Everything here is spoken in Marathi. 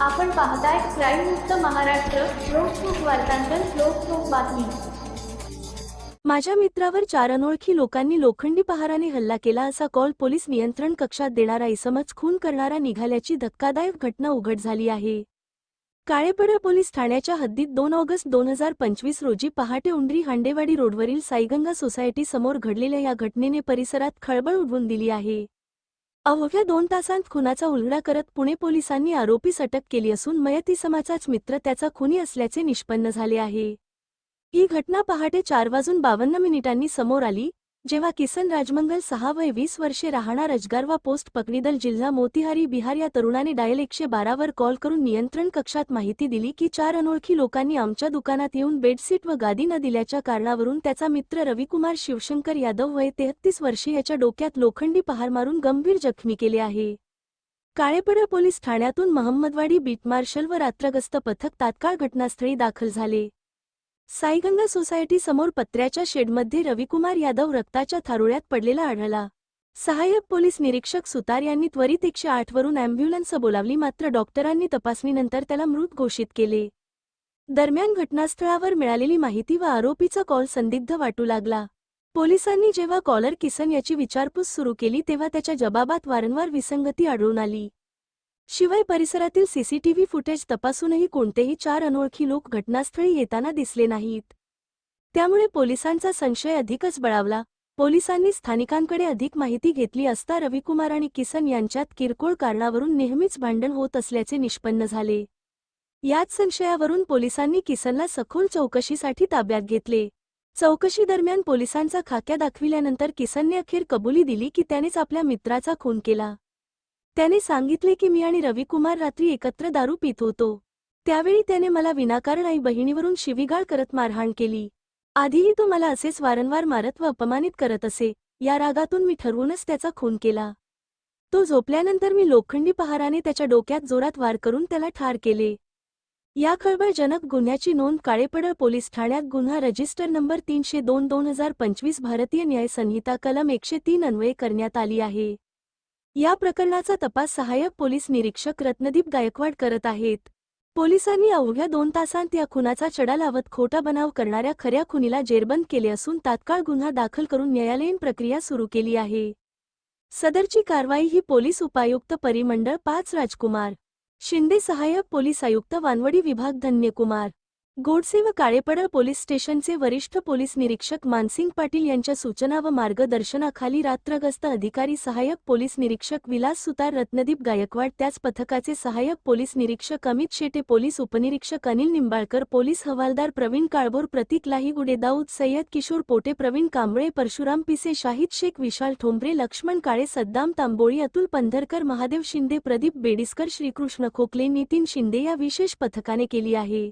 आपण पाहताय क्राईम मुक्त महाराष्ट्र लोकसुख वार्तांकन लोकसुख बातमी. माझ्या मित्रावर चार अनोळखी लोकांनी लोखंडी पहाराने हल्ला केला असा कॉल पोलीस नियंत्रण कक्षात देणारा इसमच खून करणारा निघाल्याची धक्कादायक घटना उघड झाली आहे. काळेपडा पोलीस ठाण्याच्या हद्दीत दोन ऑगस्ट दोन हजार पंचवीस रोजी पहाटे उंडरी हांडेवाडी रोडवरील साईगंगा सोसायटी समोर घडलेल्या या घटनेने परिसरात खळबळ उडवून दिली आहे. अवघ्या दोन तासांत खुनाचा उलगडा करत पुणे पोलिसांनी आरोपीस अटक केली असून मयती समाजाच मित्र त्याचा खुनी असल्याचे निष्पन्न झाले आहे. ही घटना पहाटे चार वाजून बावन्न मिनिटांनी समोर आली जेव्हा किसन राजमंगल सहा वय वीस वर्षे राहणार अजगारवा पोस्ट पकडीदल जिल्हा मोतिहारी बिहार या तरुणाने डायल एकशे बारावर कॉल करून नियंत्रण कक्षात माहिती दिली की चार अनोळखी लोकांनी आमच्या दुकानात येऊन बेडशीट व गादी न दिल्याच्या कारणावरून त्याचा मित्र रविकुमार शिवशंकर यादव वय तेहत्तीस वर्षे याच्या डोक्यात लोखंडी पहार मारून गंभीर जखमी केले आहे. काळेपडा पोलीस ठाण्यातून महम्मदवाडी बीट मार्शल व रात्रगस्त पथक तात्काळ घटनास्थळी दाखल झाले. साईगंगा सोसायटी समोर पत्र्याच्या शेडमध्ये रविकुमार यादव रक्ताच्या थारुळ्यात पडलेला आढळला. सहाय्यक पोलीस निरीक्षक सुतार यांनी त्वरित एकशे आठवरून अँब्युलन्स बोलावली मात्र डॉक्टरांनी तपासणीनंतर त्याला मृत घोषित केले. दरम्यान घटनास्थळावर मिळालेली माहिती व आरोपीचा कॉल संदिग्ध वाटू लागला. पोलिसांनी जेव्हा कॉलर किसन याची विचारपूस सुरू केली तेव्हा त्याच्या जबाबात वारंवार विसंगती आढळून आली. शिवाय परिसरातील सीसीटीव्ही फुटेज तपासूनही कोणतेही चार अनोळखी लोक घटनास्थळी येताना दिसले नाहीत. त्यामुळे पोलिसांचा संशय अधिकच बळावला. पोलिसांनी स्थानिकांकडे अधिक माहिती घेतली असता रविकुमार आणि किसन यांच्यात किरकोळ कारणावरून नेहमीच भांडण होत असल्याचे निष्पन्न झाले. याच संशयावरून पोलिसांनी किसनला सखोल चौकशीसाठी ताब्यात घेतले. चौकशी दरम्यान पोलिसांचा खाक्या दाखविल्यानंतर किसनने अखेर कबुली दिली की त्यानेच आपल्या मित्राचा खून केला. त्याने सांगितले की मी आणि रविकुमार रात्री एकत्र दारू पित होतो. त्यावेळी त्याने मला विनाकारण आई बहिणीवरून शिवीगाळ करत मारहाण केली. आधीही तो मला असेच वारंवार मारत व अपमानित करत असे या रागातून मी ठरवूनच त्याचा खून केला. तो झोपल्यानंतर मी लोखंडी पहाराने त्याच्या डोक्यात जोरात वार करून त्याला ठार केले. या खळबळजनक गुन्ह्याची नोंद काळेपडळ पोलीस ठाण्यात गुन्हा रजिस्टर नंबर तीनशे दोन दोन हजार पंचवीस भारतीय न्याय संहिता कलम एकशे तीन अन्वये करण्यात आली आहे. या प्रकरणाचा तपास सहाय्यक पोलीस निरीक्षक रत्नदीप गायकवाड करत आहेत. पोलिसांनी अवघ्या दोन तासांत या खुनाचा चढा लावत खोटा बनाव करणाऱ्या खऱ्या खुनीला जेरबंद केले असून तात्काळ गुन्हा दाखल करून न्यायालयीन प्रक्रिया सुरू केली आहे. सदरची कारवाई ही पोलीस उपायुक्त परिमंडळ पाच राजकुमार शिंदे सहाय्यक पोलीस आयुक्त वानवडी विभाग धन्यकुमार गोडसे व काळेपडळ पोलीस स्टेशनचे वरिष्ठ पोलीस निरीक्षक मानसिंग पाटील यांच्या सूचना व मार्गदर्शनाखाली रात्रगस्त अधिकारी सहाय्यक पोलीस निरीक्षक विलास सुतार रत्नदीप गायकवाड त्याच पथकाचे सहाय्यक पोलीस निरीक्षक अमित शेटे पोलीस उपनिरीक्षक अनिल निंबाळकर पोलीस हवालदार प्रवीण काळभोर प्रतीक लाहीगुडे दाऊद सय्यद किशोर पोटे प्रवीण कांबळे परशुराम पिसे शाहिद शेख विशाल ठोंबरे लक्ष्मण काळे सद्दाम तांबोळी अतुल पंधरकर महादेव शिंदे प्रदीप बेडिसकर श्रीकृष्ण खोकले नितीन शिंदे या विशेष पथकाने केली आहे.